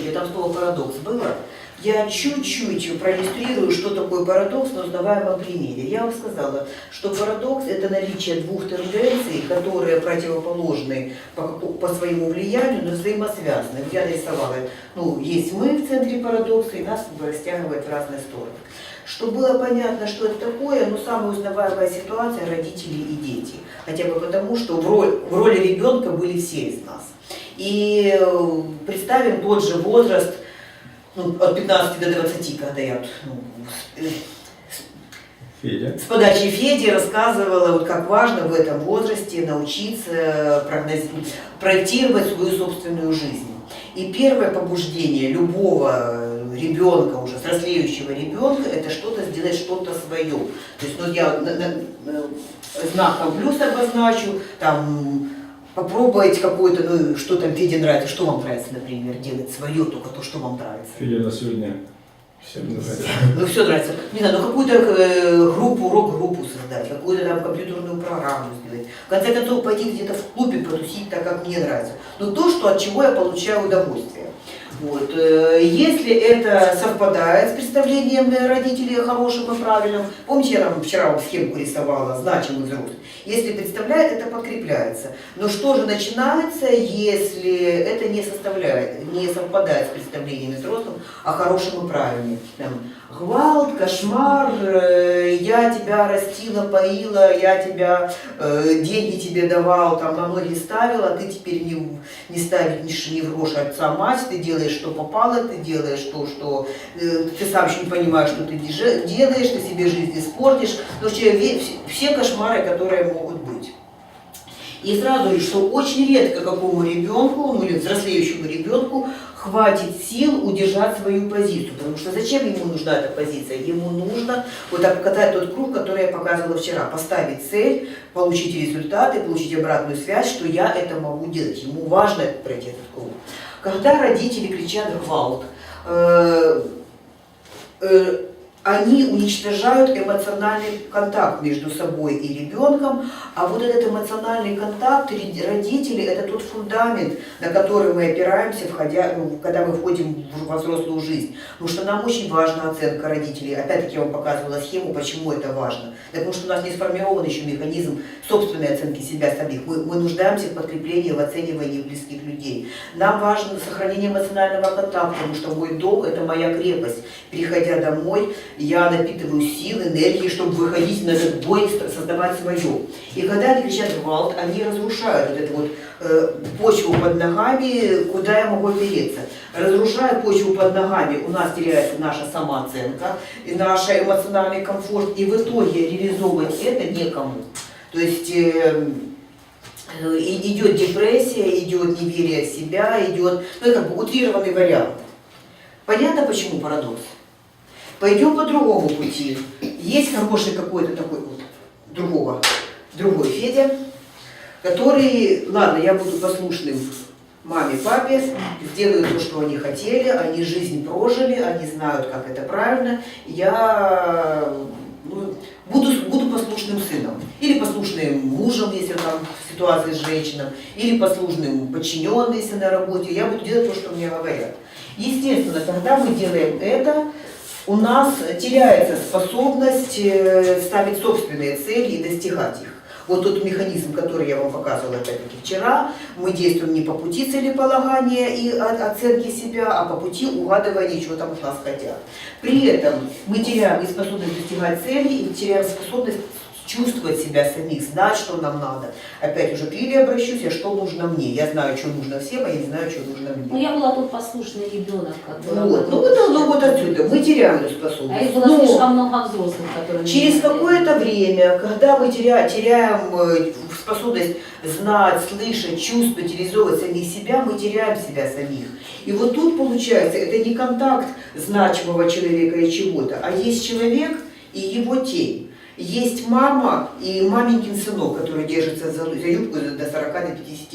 где там слово парадокс было. Я чуть-чуть проиллюстрирую, что такое парадокс на узнаваемом примере. Я вам сказала, что парадокс – это наличие двух тенденций, которые противоположны по, по своему влиянию, но взаимосвязаны. Я нарисовала, ну, есть мы в центре парадокса, и нас растягивает в разные стороны. Чтобы было понятно, что это такое, ну, самая узнаваемая ситуация – родители и дети. Хотя бы потому, что в, роль, в роли ребенка были все из нас. И э, представим тот же возраст, ну, от 15 до 20, когда я ну, с- э, Федя. с подачи Феди рассказывала, вот как важно в этом возрасте научиться прогнози- проектировать свою собственную жизнь. И первое побуждение любого ребенка, уже взрослеющего ребенка, это что-то сделать, что-то свое. То есть, ну, я на- на- на- знаком плюс обозначу, там, попробовать какое-то, ну, что там Феде нравится, что вам нравится, например, делать свое, только то, что вам нравится. Федя на сегодня всем нравится. Ну, все нравится. Не знаю, ну какую-то э, группу, рок-группу создать, какую-то там компьютерную программу сделать. В конце концов, пойти где-то в клубе потусить так, как мне нравится. Но то, что, от чего я получаю удовольствие. Вот. э, Если это совпадает с представлением родителей о хорошем и правильном, помните, я там вчера вам схемку рисовала, значимый взрослый. Если представляет, это подкрепляется. Но что же начинается, если это не составляет, не совпадает с представлениями взрослым о хорошем и правильном? Там, гвалт, кошмар, э, я тебя растила, поила, я тебя, э, деньги тебе давал, там на ноги ставила, а ты теперь не, не ставить ни, ни в грош отца мать, ты делаешь, что попало, ты делаешь то, что э, ты сам еще не понимаешь, что ты делаешь, ты себе жизнь испортишь. Вообще, ве- все- кошмары, которые могут быть. И сразу говорю, что очень редко какому ребенку, ну или взрослеющему ребенку, хватит сил удержать свою позицию. Потому что зачем ему нужна эта позиция? Ему нужно вот так катать тот круг, который я показывала вчера. Поставить цель, получить результаты, получить обратную связь, что я это могу делать. Ему важно пройти этот круг. Когда родители кричат гвалт, э, э, они уничтожают эмоциональный контакт между собой и ребенком, а вот этот эмоциональный контакт родители – это тот фундамент, на который мы опираемся, входя, ну, когда мы входим в взрослую жизнь. Потому что нам очень важна оценка родителей. Опять-таки я вам показывала схему, почему это важно. Потому что у нас не сформирован еще механизм собственной оценки себя самих. Мы, мы нуждаемся в подкреплении, в оценивании близких людей. Нам важно сохранение эмоционального контакта, потому что мой дом – это моя крепость. Переходя домой, я напитываю сил, энергии, чтобы выходить на этот бой, создавать свое. И когда они кричат гвалт, они разрушают вот эту вот э, почву под ногами, куда я могу опереться. Разрушая почву под ногами, у нас теряется наша самооценка, и наш эмоциональный комфорт, и в итоге реализовывать это некому. То есть э, э, и- идет депрессия, идет неверие в себя, идет, ну это как бы утрированный вариант. Понятно, почему парадокс? Пойдем по другому пути. Есть хороший какой-то такой вот другого, другой Федя, который, ладно, я буду послушным маме, папе, сделаю то, что они хотели, они жизнь прожили, они знают, как это правильно, я ну, буду, буду послушным сыном, или послушным мужем, если там ситуация с женщиной, или послушным подчиненным, если на работе, я буду делать то, что мне говорят. Естественно, когда мы делаем это, у нас теряется способность э, ставить собственные цели и достигать их. Вот тот механизм, который я вам показывала опять-таки вчера, мы действуем не по пути целеполагания и оценки себя, а по пути угадывания, чего там от нас хотят. При этом мы теряем и способность достигать цели, и теряем способность чувствовать себя самих, знать, что нам надо. Опять уже к Лиле обращусь, а что нужно мне. Я знаю, что нужно всем, а я не знаю, что нужно Ну, мне. я была тот послушный ребенок, который... Вот, ну, вот, ну вот отсюда мы теряем эту способность. А их было Но- слишком много взрослых, которые... Через какое-то время, когда мы теряем, теряем э, способность знать, слышать, чувствовать, реализовывать самих себя, мы теряем себя самих. И вот тут получается, это не контакт значимого человека и чего-то, а есть человек и его тень. Есть мама и маменькин сынок, который держится за, за юбку до 40 до 50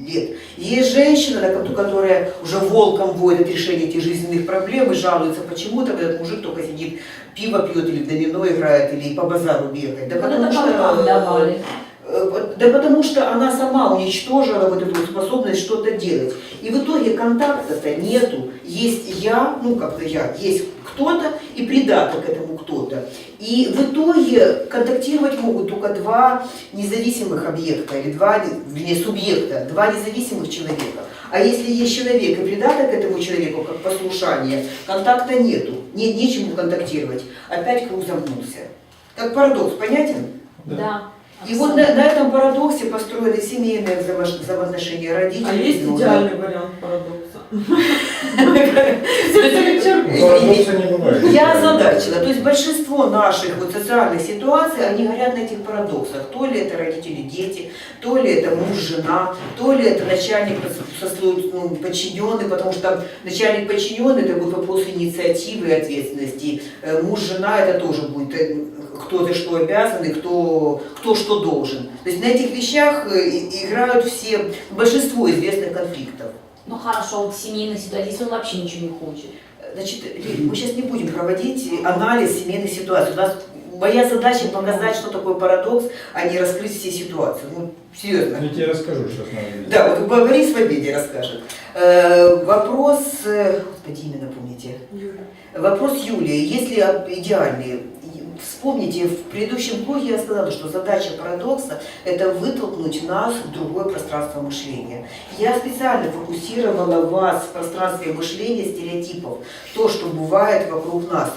лет. Есть женщина, которая уже волком воет от решения этих жизненных проблем и жалуется, почему там этот мужик только сидит, пиво пьет или в домино играет, или по базару бегает. Да Вот потому что э, Да потому что она сама уничтожила вот эту способность что-то делать. И в итоге контакта-то нету. Есть я, ну как бы я, есть кто-то и придаток к этому кто-то. И в итоге контактировать могут только два независимых объекта или два, вернее, субъекта, два независимых человека. А если есть человек и придаток к этому человеку, как послушание, контакта нету, не, нечему контактировать. Опять круг замкнулся. Как парадокс, понятен? Да. И вот на, на этом парадоксе построены семейные взаимоотношения А родителей. есть ребенка. идеальный вариант парадокса? Я озадачила. То есть большинство наших вот социальных ситуаций, они горят на этих парадоксах. То ли это родители, дети, то ли это муж, жена, то ли это начальник со- ну, подчиненный, потому что начальник подчиненный это будет вопрос инициативы и ответственности. Э, Муж, жена это тоже будет э, кто ты что обязан и кто, кто что должен. То есть на этих вещах э, играют все, большинство известных конфликтов. Ну хорошо, вот семейная ситуация, если он вообще ничего не хочет. Значит, Лиль, мы сейчас не будем проводить анализ семейной ситуации. У нас моя задача показать, что такое парадокс, а не раскрыть все ситуации. Ну, серьезно. Я тебе расскажу, что с нами. Да, вот Борис Победе расскажет. Э, вопрос, э, господи, имя напомните. Вопрос Юлии, если идеальный, вспомните, в предыдущем блоге я сказала, что задача парадокса – это вытолкнуть нас в другое пространство мышления. Я специально фокусировала вас в пространстве мышления стереотипов, то, что бывает вокруг нас.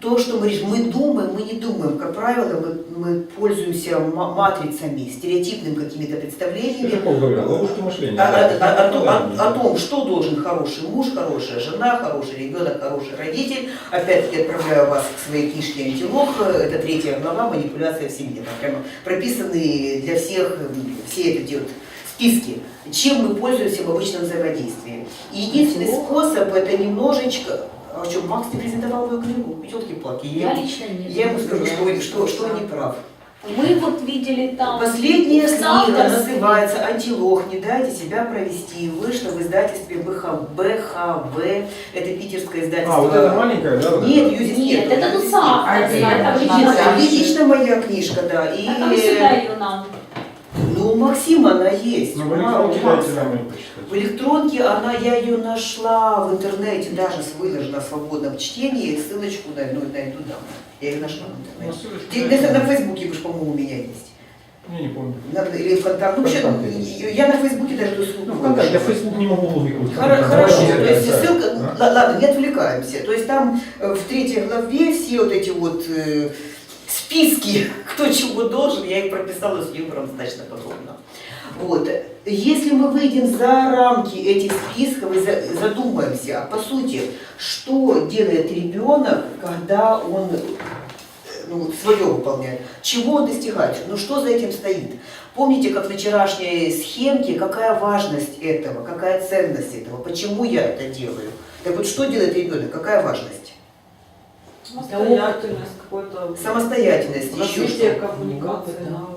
То, что мы, мы думаем, мы не думаем. Как правило, мы, мы пользуемся ма- матрицами, стереотипными какими-то представлениями, Петухов говорил, ловушки мышления. о, о- о- о том- о- что должен хороший муж, хорошая жена, хороший ребенок, хороший родитель. Опять-таки отправляю вас к своей книжке «Антилог». Это третья глава «Манипуляция в семье». Там прямо прописаны для всех, все это делают списки, чем мы пользуемся в обычном взаимодействии. И единственный способ это немножечко... А что, Макс не презентовал мою книгу? Елки-палки. Я лично нет. я ему скажу, что, что, что он не прав. Мы вот видели там... Последняя книга называется «Антилог. Не дайте себя провести». Вышла в издательстве БХ, БХВ. Это питерское издательство. А, вот это маленькая, да? Нет, здесь Нет, нету. это тут сам. А, это нет, лично моя книжка, да. И, А там сюда ее нам. Ну, у Максима она есть. Ну, в электронке Макса. дайте нам ее В электронке она, я ее нашла в интернете, даже с выложена в свободном чтении. Ссылочку на, ну, найду дам. Я ее нашла в Ну, интернете. дайте. На, на Фейсбуке, же, по-моему, у меня есть. Я не помню. На- или ВКонтакте. Ну, вообще, я на Фейсбуке даже эту ссылку Ну, ВКонтакте, я. Facebook не могу логику. Хоро- Хорошо, Давайте, то есть да. ссылка, А? л- ладно, не отвлекаемся. То есть там э, в третьей главе все вот эти вот э, списки, кто чего должен, я их прописала с юмором достаточно подробно. Вот. Если мы выйдем за рамки этих списков и за- задумаемся, а по сути, что делает ребенок, когда он э, ну, свое выполняет, чего он достигает, ну что за этим стоит. Помните, как на вчерашней схемке, какая важность этого, какая ценность этого, почему я это делаю. Так вот, что делает ребенок, какая важность? Самостоятельность, какой-то Самостоятельность, еще развитие что? коммуникации.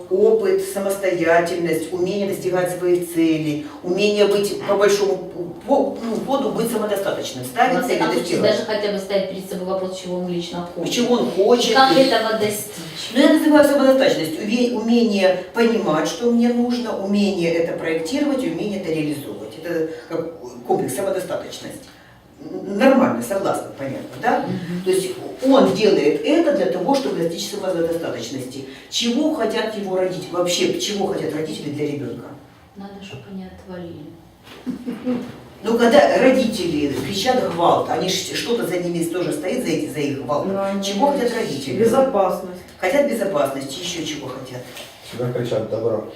Опыт, самостоятельность, умение достигать своих целей, умение быть по большому по, ну, ходу быть самодостаточным, ставить цели, концов, достигать. даже хотя бы ставить перед собой вопрос, чего он лично хочет. Чего он хочет. Как и- этого достичь? Ну, я называю самодостаточность. Уме- Умение понимать, что мне нужно, умение это проектировать, умение это реализовывать. Это как комплекс самодостаточность. Нормально, согласна, понятно, да? То есть он делает это для того, чтобы достичь самодостаточности. Чего хотят его родители? Вообще, чего хотят родители для ребенка? Надо, чтобы они отвалили. Ну, когда родители кричат гвалт, они что-то за ними тоже стоит, за, эти, за их гвалтом. Чего хотят родители? Безопасность. Хотят безопасности, еще чего хотят. Всегда кричат добро.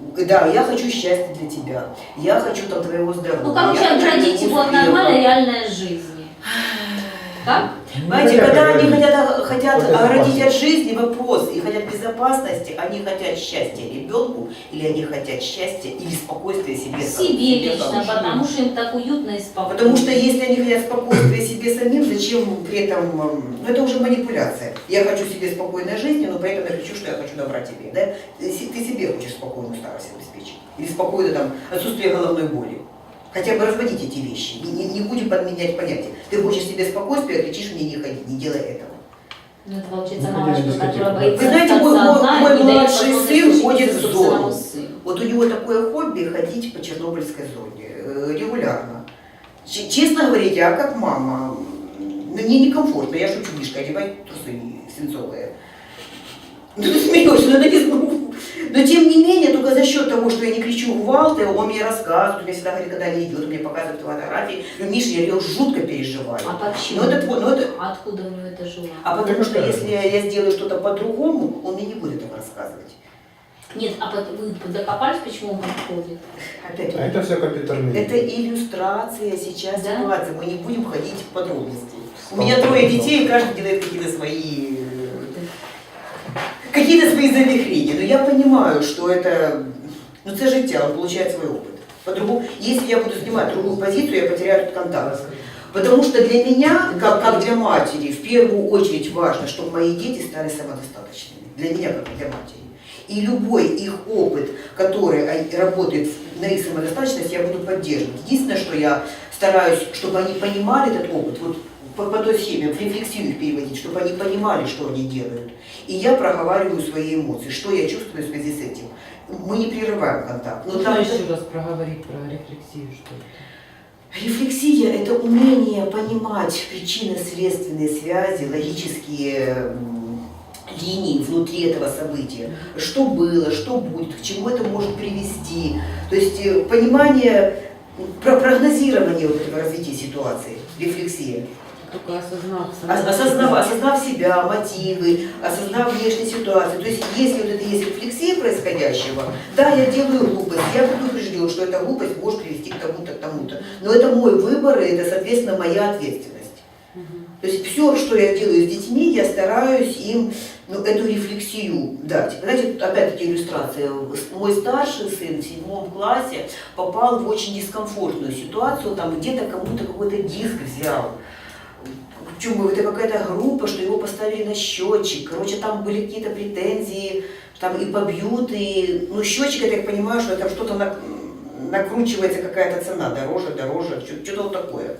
Да, я хочу счастья для тебя. Я хочу там твоего здоровья. Ну, короче, оградить его от нормальной реальной жизни. Так? Знаете, Ну, когда хотят они хотят, хотят Вот это оградить от жизни, вопрос, и хотят безопасности, они хотят счастья ребенку, или они хотят счастья или спокойствия себе Себе лично, потому что им так уютно и спокойно. Потому что если они хотят спокойствия себе самим, зачем при этом, эм, ну это уже манипуляция. Я хочу себе спокойной жизни, но при этом я кричу, что я хочу добра тебе. Да? Ты себе хочешь спокойную старость обеспечить. Или спокойно там отсутствие головной боли. Хотя бы разводить эти вещи. Не, не- не будем подменять понятия. Ты хочешь себе спокойствия, а кричишь мне не ходи, не делай этого. Ну, это получается Ну, на которая боится Вы знаете, мой- мой- мой младший сын ходит в зону. Вот у него такое хобби ходить по Чернобыльской зоне э, регулярно. Честно говорить, я как мама, м, мне некомфортно, я шучу, Мишка, одевай трусы свинцовые. Ну ты смеешься, ну это не ну, Но тем не менее, только за счет того, что я не кричу гвалт, он мне рассказывает, мне всегда говорит, когда не идет, он мне показывает фотографии. Ну, Миша, я ее жутко переживаю. А почему? Ну это, тво- ну, это, А Откуда у него это желание? а потому что если я, я сделаю что-то по-другому, он мне не будет этого рассказывать. Нет, а вы докопались, почему он подходит? Опять А это все компьютерные. Это иллюстрация сейчас Да? ситуации. Мы не будем ходить в подробности. У меня трое детей, и каждый делает какие-то свои какие-то свои завихрения. Но я понимаю, что это, ну это життя, он получает свой опыт. По-другому, если я буду занимать другую позицию, я потеряю этот контакт. Потому что для меня, как, как для матери, в первую очередь важно, чтобы мои дети стали самодостаточными. Для меня, как для матери. И любой их опыт, который работает на их самодостаточность, я буду поддерживать. Единственное, что я стараюсь, чтобы они понимали этот опыт, вот по, по той схеме, в рефлексию их переводить, чтобы они понимали, что они делают. И я проговариваю свои эмоции, что я чувствую в связи с этим. Мы не прерываем контакт. Но там- еще раз проговорить про рефлексию, что это? Рефлексия – это умение понимать причинно-следственные связи, логические линии внутри этого события. Что было, что будет, к чему это может привести. То есть э, понимание, прогнозирование вот этого развития ситуации, рефлексия. Только осознав. Ос- Осознав, осознав себя, мотивы, осознав внешние ситуации. То есть, если вот это есть рефлексия происходящего, да, я делаю глупость, я предупрежден, что эта глупость может привести к тому-то, к тому-то. Но это мой выбор, и это, соответственно, моя ответственность. То есть все, что я делаю с детьми, я стараюсь им ну, эту рефлексию дать. Знаете, тут опять-таки иллюстрация. Мой старший сын в седьмом классе попал в очень дискомфортную ситуацию, там где-то кому-то какой-то диск взял. Причем это какая-то группа, что его поставили на счетчик. Короче, там были какие-то претензии, там и побьют, и... Ну, счетчик, я так понимаю, что там что-то нак- накручивается, какая-то цена, дороже, дороже, что- что-то вот такое.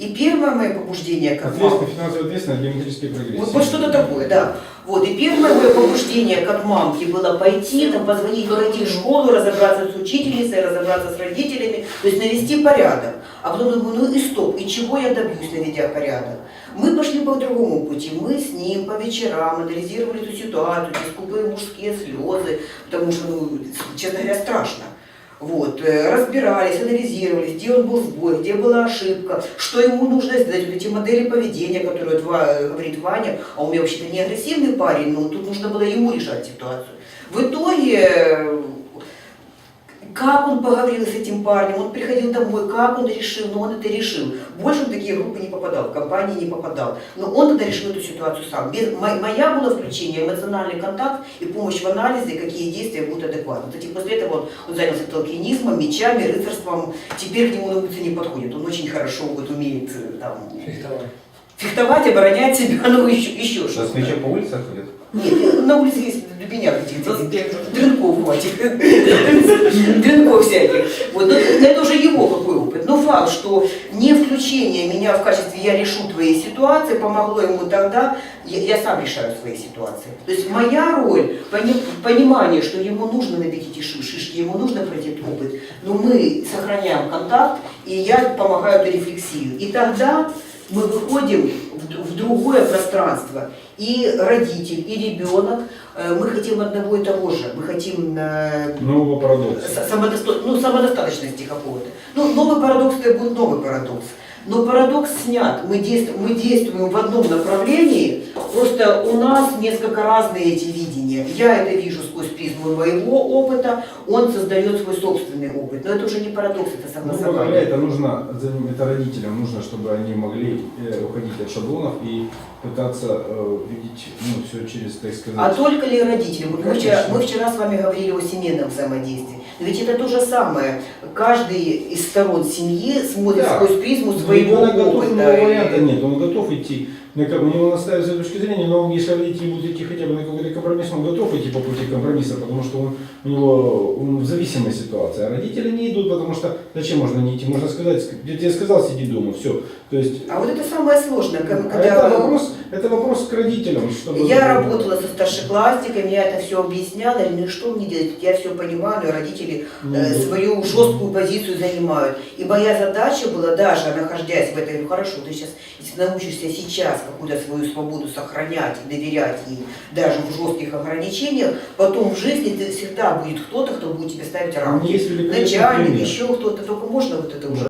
И первое мое побуждение, как мама, финансовая ответственность, геометрические прогрессии. вот, вот что-то такое, да. Вот, и первое мое побуждение как мамки было пойти, там, позвонить, пойти в школу, разобраться с учительницей, разобраться с родителями, то есть навести порядок. А потом думаю, ну и стоп, и чего я добьюсь, наведя порядок? Мы пошли по другому пути. Мы с ним по вечерам анализировали эту ситуацию, эти скупые мужские слезы, потому что, ну, честно говоря, страшно. Вот, э, разбирались, анализировали, где он был сбой, где была ошибка, что ему нужно сделать, вот эти модели поведения, которые вот Ва- говорит Ваня, а у меня вообще-то не агрессивный парень, но тут нужно было ему решать ситуацию. В итоге, э, как он поговорил с этим парнем, он приходил домой, как он решил, но он это решил. Больше он в такие группы не попадал, в компании не попадал. Но он тогда решил эту ситуацию сам. Без, мо- моя была включение, эмоциональный контакт и помощь в анализе, какие действия будут адекватны. Кстати, после этого он, он занялся толкинизмом, мечами, рыцарством. Теперь к нему на улице не подходит. Он очень хорошо вот умеет э, там, фехтовать, оборонять себя, ну еще, еще Сейчас что-то. мечи по улице ходят? Нет, на улице есть для меня каких-то дрынков хватит. Дрынков всяких. Вот, но это уже его какой опыт. Но факт, что не включение меня в качестве «я решу твои ситуации» помогло ему тогда, я, я сам решаю свои ситуации. То есть моя роль, пони- понимание, что ему нужно набить эти ши- шишки, ему нужно пройти этот опыт, но мы сохраняем контакт, и я помогаю эту рефлексию. И тогда мы выходим в, другое пространство. И родитель, и ребенок, э, мы хотим одного и того же. Мы хотим э, Нового парадокса. самодосто- ну, самодостаточности какого-то. Ну, новый парадокс это будет новый парадокс. Но парадокс снят. Мы действуем, мы действуем в одном направлении, просто у нас несколько разные эти видения. Я это вижу сквозь призму моего опыта, он создает свой собственный опыт. Но это уже не парадокс, это Ну, согласование. это нужно, это родителям нужно, чтобы они могли э, уходить от шаблонов и пытаться э, видеть ну, все через, так сказать, А только ли родители? Мы, вчера, мы вчера с вами говорили о семейном взаимодействии. Но ведь это то же самое. Каждый из сторон семьи смотрит Да. сквозь призму Ну, своего готов, опыта. но И- варианта нет, он готов идти. На как- У него настаивает с этой точки зрения, но если родители будут идти хотя бы на какой-то компромисс, он готов идти по пути компромисса, потому что он, у него он в зависимой ситуации. А родители не идут, потому что зачем можно не идти? Можно сказать, я тебе сказал, сиди дома, все. То есть А вот это самое сложное, как- а когда это вопрос, это вопрос к родителям, чтобы я работала со старшеклассниками, я это все объясняла, говорю, ну что мне делать, я все понимаю, но родители Ну, э, свою жесткую позицию занимают. И моя задача была, даже находясь в этой, ну хорошо, ты сейчас, если научишься сейчас какую-то свою свободу сохранять, и доверять ей, даже в жестких ограничениях, потом в жизни ты всегда будет кто-то, кто будет тебе ставить рамки. великолепный Начальник, еще кто-то, только можно вот это уже